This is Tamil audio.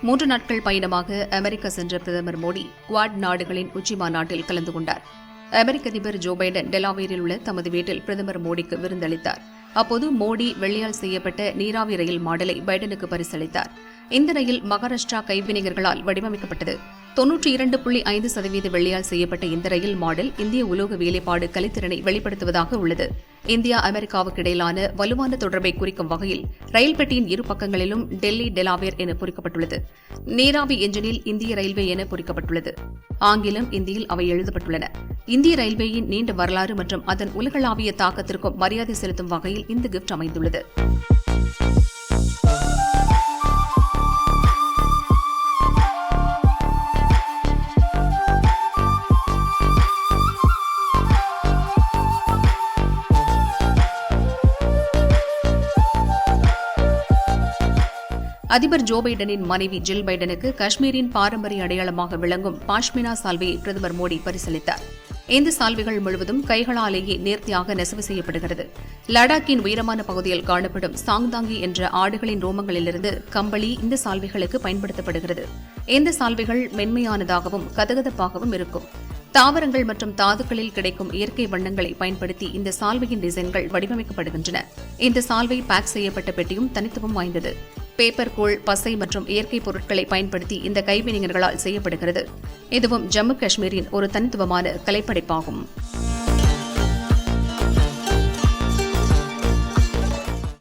மூன்று நாட்கள் பயணமாக அமெரிக்கா சென்ற பிரதமர் மோடி குவாட் நாடுகளின் உச்சி மாநாட்டில் கலந்து கொண்டார். அமெரிக்க அதிபர் ஜோ பைடன் டெலாவேரில் உள்ள தமது வீட்டில் பிரதமர் மோடிக்கு விருந்தளித்தார். அப்போது மோடி வெள்ளையால் செய்யப்பட்ட நீராவி ரயில் மாடலை பைடனுக்கு பரிசளித்தார். இந்த ரயில் மகாராஷ்டிரா கைவினைஞர்களால் வடிவமைக்கப்பட்டது. தொன்னூற்றி இரண்டு புள்ளி ஐந்து சதவீத வெள்ளியால் செய்யப்பட்ட இந்த ரயில் மாடல் இந்திய உலோக வேலைப்பாடு கலைத்திறனை வெளிப்படுத்துவதாக உள்ளது. இந்தியா அமெரிக்காவுக்கு இடையிலான வலுவான தொடர்பை குறிக்கும் வகையில் ரயில் பெட்டியின் இரு பக்கங்களிலும் டெல்லி டெலாவேர் என பொறிக்கப்பட்டுள்ளது. நீராவி என்ஜினில் இந்திய ரயில்வே என பொறிக்கப்பட்டுள்ளது. ஆங்கிலம் இந்தியில் அவை எழுதப்பட்டுள்ளன. இந்திய ரயில்வேயின் நீண்ட வரலாறு மற்றும் அதன் உலகளாவிய தாக்கத்திற்கும் மரியாதை செலுத்தும் வகையில் இந்த கிஃப்ட் அமைந்துள்ளது. அதிபர் ஜோ பைடனின் மனைவி ஜில் பைடனுக்கு காஷ்மீரின் பாரம்பரிய அடையாளமாக விளங்கும் பாஷ்மினா சால்வையை பிரதமர் மோடி பரிசளித்தார் இந்த சால்வைகள் முழுவதும் கைகளாலேயே நேர்த்தியாக நெசவு செய்யப்படுகிறது. லடாக்கின் உயரமான பகுதியில் காணப்படும் சாங்தாங்கி என்ற ஆடுகளின் ரோமங்களிலிருந்து கம்பளி இந்த சால்வைகளுக்கு பயன்படுத்தப்படுகிறது. இந்த சால்வைகள் மென்மையானதாகவும் கதகதப்பாகவும் இருக்கும். தாவரங்கள் மற்றும் தாதுக்களில் கிடைக்கும் இயற்கை வண்ணங்களை பயன்படுத்தி இந்த சால்வையின் டிசைன்கள் வடிவமைக்கப்படுகின்றன. இந்த சால்வை பேக் செய்யப்பட்ட பெட்டியும் தனித்துவம் வாய்ந்தது. பேப்பர் கோள் பசை மற்றும் இயற்கை பொருட்களை பயன்படுத்தி இந்த கைவினைஞர்களால் செய்யப்படுகிறது. இதுவும் ஜம்மு காஷ்மீரின் ஒரு தனித்துவமான கலைப்படைப்பாகும்.